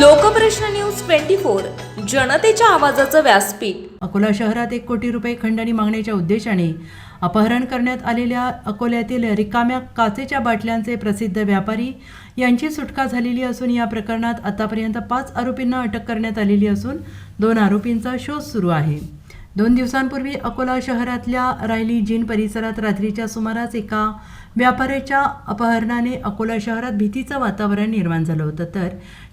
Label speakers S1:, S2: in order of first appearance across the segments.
S1: Lokprashna news twenty four जनतेच्या आवाजाचं व्यासपीठ.
S2: अकोला शहरात एक कोटी रुपये खंडणी मागण्याच्या उद्देशाने अपहरण करण्यात आलेल्या अकोल्यातील रिकाम्या काचेच्या बाटल्यांचे प्रसिद्ध व्यापारी यांची सुटका झालेली असून या प्रकरणात आतापर्यंत पाच आरोपींना अटक करण्यात आलेली असून दोन आरोपींचा शोध सुरू आहे. दोन दिवसांपूर्वी अकोला शहरातल्या रायली जिन परिसरात रात्रीच्या सुमारास एका व्यापाऱ्याच्या अपहरणाने अकोला शहरात भीतीचं वातावरण निर्माण झालं होतं. तर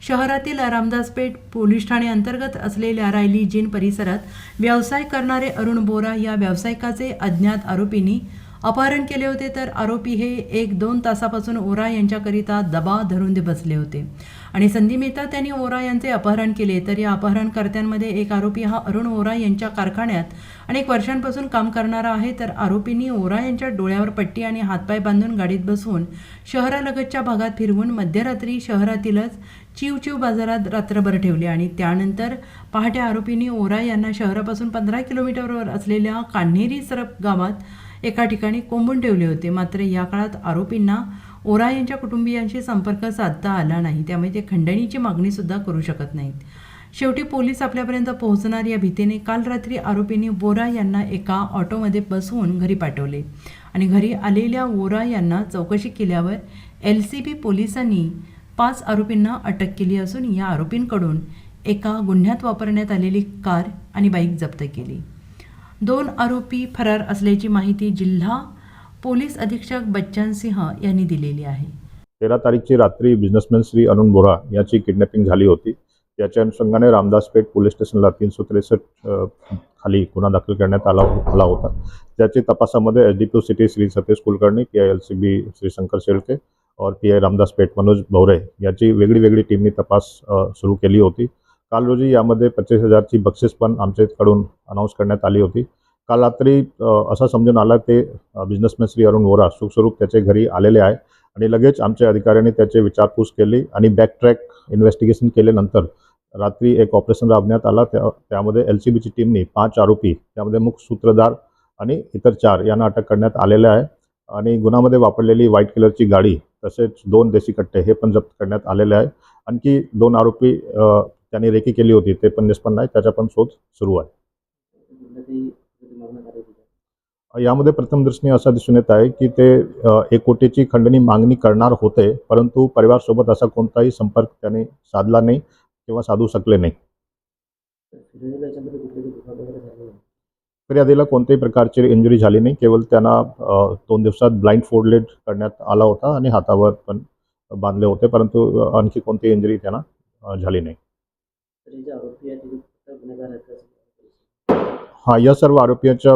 S2: शहरातील रामदासपेठ पोलीस ठाणे अंतर्गत असलेल्या रायली जिन परिसरात व्यवसाय करणारे अरुण बोरा या व्यावसायिकाचे अज्ञात आरोपींनी अपहरण केले होते. तर आरोपी हे एक दोन तासापासून ओरा यांच्याकरिता दबा धरून बसले होते. आणि संधी मेहता त्यांनी ओरा यांचे अपहरण केले. तर या अपहरणकर्त्यांमध्ये एक आरोपी हा अरुण ओरा यांच्या कारखान्यात अनेक वर्षांपासून काम करणारा आहे. तर आरोपींनी ओरा यांच्या डोळ्यावर पट्टी आणि हातपाय बांधून गाडीत बसवून शहरालगतच्या भागात फिरवून मध्यरात्री शहरातीलच चिवचिव बाजारात रात्रभर ठेवले आणि त्यानंतर पहाटे आरोपींनी ओरा यांना शहरापासून पंधरा किलोमीटरवर असलेल्या कान्हेरी सरप गावात एका ठिकाणी कोंबून ठेवले होते. मात्र या काळात आरोपींना ओरा यांच्या कुटुंबियांशी संपर्क साधता आला नाही त्यामुळे ते खंडणीची मागणीसुद्धा करू शकत नाहीत. शेवटी पोलीस आपल्यापर्यंत पोहोचणार या भीतीने काल रात्री आरोपींनी वोरा यांना एका ऑटोमध्ये बसवून घरी पाठवले आणि घरी आलेल्या वोरा यांना चौकशी केल्यावर एल सी बी पोलिसांनी पाच आरोपींना अटक केली असून या आरोपींकडून एका गुन्ह्यात वापरण्यात आलेली कार आणि बाईक जप्त केली. दोन आरोपी फरार असल्याची माहिती जिल्हा पोलीस अधीक्षक बच्चन सिंह यांनी दिलेली आहे.
S3: तेरा तारीखची रात्री बिझनेसमॅन श्री अरुण बोरा याची किडनॅपिंग झाली होती. याच्या अनुषंगाने रामदासपेठ पोलीस स्टेशनला तीनशे त्रेसष्ट खाली गुन्हा दाखल करण्यात आला आला होता. त्याच्या तपासामध्ये H D P city Shri Satish Kulkarni P I L C B Shri Shankar Shelke और पी आय रामदास पेठ मनोज भवरे याची वेगळी वेगळी टीमनी तपास सुरू केली होती. काल रोजी यामध्ये पच्चीस हजारची बक्षीस पण आमच्याकडून अनाऊन्स करण्यात आली होती. काल रात्री असा असं समजून आलं ते बिझनेसमॅन श्री अरुण वोरा सुखस्वरूप त्याच्या घरी आलेले आहे. आणि लगेच आमच्या अधिकाऱ्यांनी त्याची विचारपूस केली आणि बॅकट्रॅक इन्व्हेस्टिगेशन केल्यानंतर रात्री एक ऑपरेशन राबवण्यात आला. त्या त्यामध्ये एल सी बीची टीमनी पाच आरोपी त्यामध्ये मुख्य सूत्रधार आणि इतर चार यांना अटक करण्यात आलेले आहे. आणि गुन्ह्यामध्ये वापरलेली व्हाईट कलरची गाडी तसेच दोन देशी कट्टे हे पण जप्त करण्यात आलेले आहे. आणखी दोन आरोपी त्यांनी रेकी केली होती ते पण निष्पन्न आहे. त्याचा पण शोध सुरू आहे. यामध्ये प्रथम दृष्टीने असं दिसून येत आहे की ते एक कोटीची खंडणी मागणी करणार होते परंतु परिवारसोबत असा कोणताही संपर्क त्याने साधला नाही किंवा साधू शकले नाही. फिर्यादीला कोणत्याही प्रकारची इंजुरी झाली नाही केवळ त्यांना दोन दिवसात ब्लाइंड फोल्डेड करण्यात आला होता आणि हातावर पण बांधले होते परंतु आणखी कोणतीही इंजुरी त्यांना झाली नाही. हा या सर्व आरोपींच्या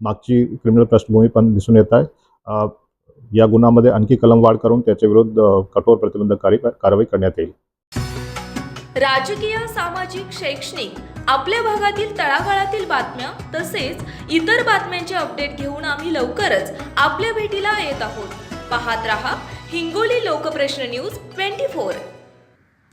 S3: मागची क्रिमिनल पृष्ठभूमी पण दिसून येत आहे. या गुन्ह्यामध्ये आणखी कलम वाढ करून त्याच्या विरुद्ध कठोर प्रतिबंधक कारवाई कारवाई करण्यात येईल.
S1: राजकीय सामाजिक शैक्षणिक आपल्या भागातील तळागाळातील बातम्या तसेच इतर बातम्यांचे अपडेट घेऊन आम्ही लवकरच आपल्या भेटीला येत आहोत. पाहत रहा Hingoli Lokprashna news twenty four.